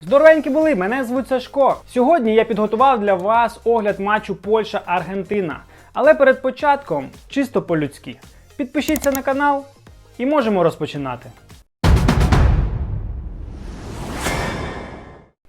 Здоровенькі були, мене звуть Сашко. Сьогодні я підготував для вас огляд матчу Польща-Аргентина. Але перед початком чисто по-людськи. Підпишіться на канал і можемо розпочинати.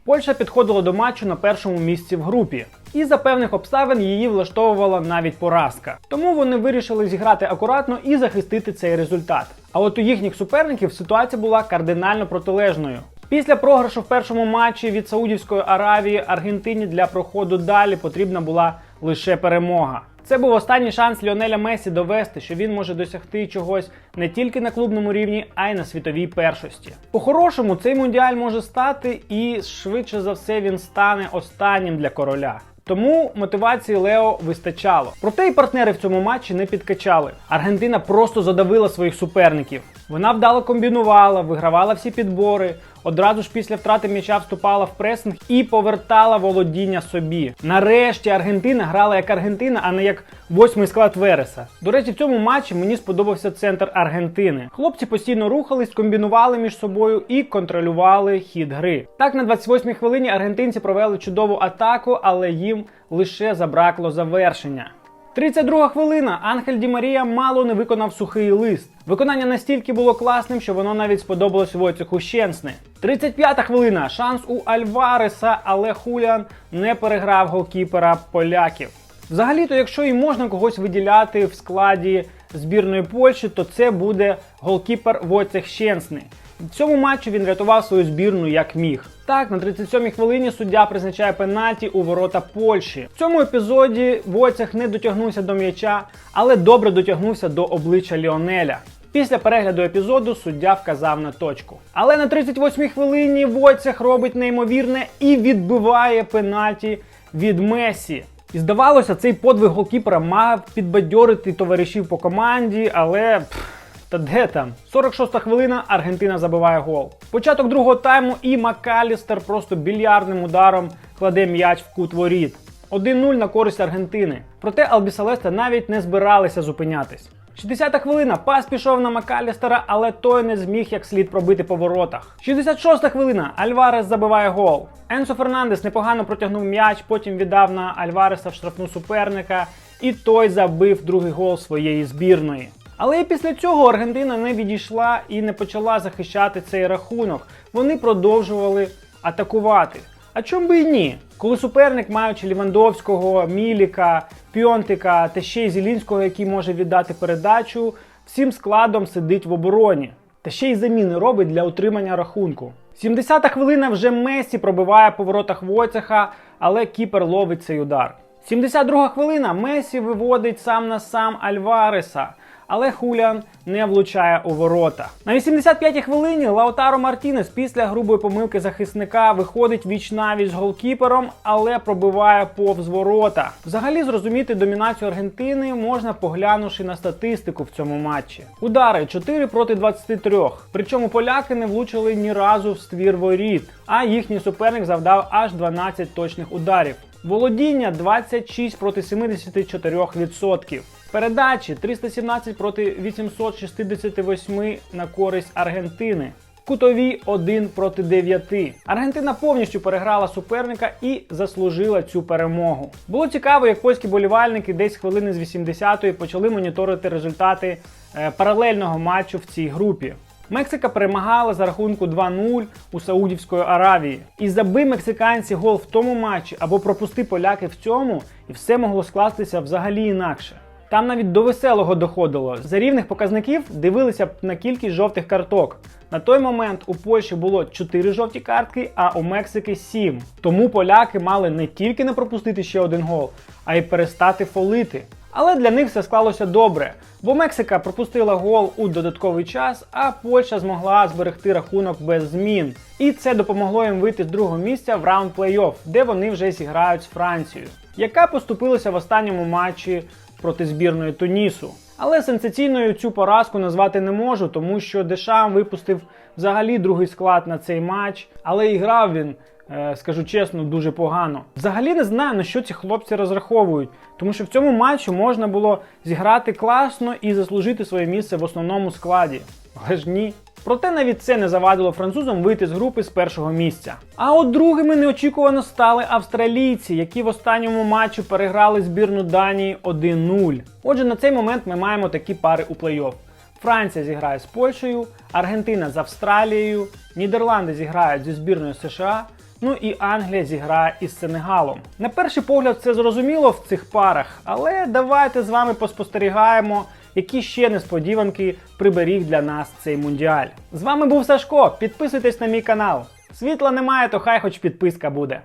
Польща підходила до матчу на першому місці в групі, і за певних обставин її влаштовувала навіть поразка. Тому вони вирішили зіграти акуратно і захистити цей результат. А от у їхніх суперників ситуація була кардинально протилежною. Після програшу в першому матчі від Саудівської Аравії Аргентині для проходу далі потрібна була лише перемога. Це був останній шанс Ліонеля Месі довести, що він може досягти чогось не тільки на клубному рівні, а й на світовій першості. По-хорошому, цей мундіаль може стати, і швидше за все він стане останнім для короля. Тому мотивації Лео вистачало. Проте й партнери в цьому матчі не підкачали. Аргентина просто задавила своїх суперників. Вона вдало комбінувала, вигравала всі підбори, одразу ж після втрати м'яча вступала в пресинг і повертала володіння собі. Нарешті Аргентина грала як Аргентина, а не як восьмий склад Вереса. До речі, в цьому матчі мені сподобався центр Аргентини. Хлопці постійно рухались, комбінували між собою і контролювали хід гри. Так, на 28-й хвилині аргентинці провели чудову атаку, але їм лише забракло завершення. 32 хвилина. Анхель Ді Марія мало не виконав сухий лист. Виконання настільки було класним, що воно навіть сподобалось Войцеху Щенсни. 35 хвилина. Шанс у Альвареса, але Хуліан не переграв голкіпера поляків. Взагалі-то, якщо і можна когось виділяти в складі збірної Польщі, то це буде голкіпер Войцех Щенсни. В цьому матчі він рятував свою збірну як міг. Так, на 37-й хвилині суддя призначає пенальті у ворота Польщі. В цьому епізоді Войцех не дотягнувся до м'яча, але добре дотягнувся до обличчя Ліонеля. Після перегляду епізоду суддя вказав на точку. Але на 38-й хвилині Войцех робить неймовірне і відбиває пенальті від Месі. І здавалося, цей подвиг голкіпера мав підбадьорити товаришів по команді, але. пф, та де там? 46-та хвилина Аргентина забиває гол. Початок другого тайму і Макалістер просто більярдним ударом кладе м'яч в кут воріт. 1-0 на користь Аргентини. Проте Албіселеста навіть не збиралися зупинятись. 60-та хвилина пас пішов на Макалістера, але той не зміг як слід пробити по воротах. 66-та хвилина Альварес забиває гол. Енсо Фернандес непогано протягнув м'яч, потім віддав на Альвареса в штрафну суперника, і той забив другий гол своєї збірної. Але і після цього Аргентина не відійшла і не почала захищати цей рахунок. Вони продовжували атакувати. А чом би і ні? Коли суперник, маючи Лівандовського, Міліка, Пьонтика та ще й Зілінського, який може віддати передачу, всім складом сидить в обороні. Та ще й заміни робить для утримання рахунку. 70-та хвилина вже Месі пробиває по воротах Войцеха, але кіпер ловить цей удар. 72 хвилина Месі виводить сам на сам Альвареса, але Хуліан не влучає у ворота. На 85-й хвилині Лаутаро Мартінес після грубої помилки захисника виходить віч навіч з голкіпером, але пробиває повз ворота. Взагалі зрозуміти домінацію Аргентини можна поглянувши на статистику в цьому матчі. Удари 4 проти 23. Причому поляки не влучили ні разу в ствір воріт, а їхній суперник завдав аж 12 точних ударів. Володіння 26 проти 74%. Передачі 317 проти 868 на користь Аргентини. Кутові 1 проти 9. Аргентина повністю переграла суперника і заслужила цю перемогу. Було цікаво, як польські болівальники десь хвилини з 80-ї почали моніторити результати е, паралельного матчу в цій групі. Мексика перемагала за рахунку 2-0 у Саудівської Аравії. І заби мексиканці гол в тому матчі або пропусти поляки в цьому, і все могло скластися взагалі інакше. Там навіть до веселого доходило. За рівних показників дивилися б на кількість жовтих карток. На той момент у Польщі було 4 жовті картки, а у Мексики 7. Тому поляки мали не тільки не пропустити ще один гол, а й перестати фолити. Але для них все склалося добре, бо Мексика пропустила гол у додатковий час, а Польща змогла зберегти рахунок без змін. І це допомогло їм вийти з другого місця в раунд плей-офф, де вони вже зіграють з Францією, яка поступилася в останньому матчі проти збірної Тунісу. Але сенсаційною цю поразку назвати не можу, тому що Дешам випустив взагалі другий склад на цей матч, але і грав він е, скажу чесно, дуже погано. Взагалі не знаю, на що ці хлопці розраховують, тому що в цьому матчі можна було зіграти класно і заслужити своє місце в основному складі. Але ж ні. Проте навіть це не завадило французам вийти з групи з першого місця. А от другими неочікувано стали австралійці, які в останньому матчі переграли збірну Данії 1-0. Отже, на цей момент ми маємо такі пари у плей-офф. Франція зіграє з Польщею, Аргентина з Австралією, Нідерланди зіграють зі збірною США. Ну і Англія зіграє із Сенегалом. На перший погляд, це зрозуміло в цих парах, але давайте з вами поспостерігаємо, які ще несподіванки приберіг для нас цей мундіаль. З вами був Сашко. Підписуйтесь на мій канал. Світла немає, то хай хоч підписка буде.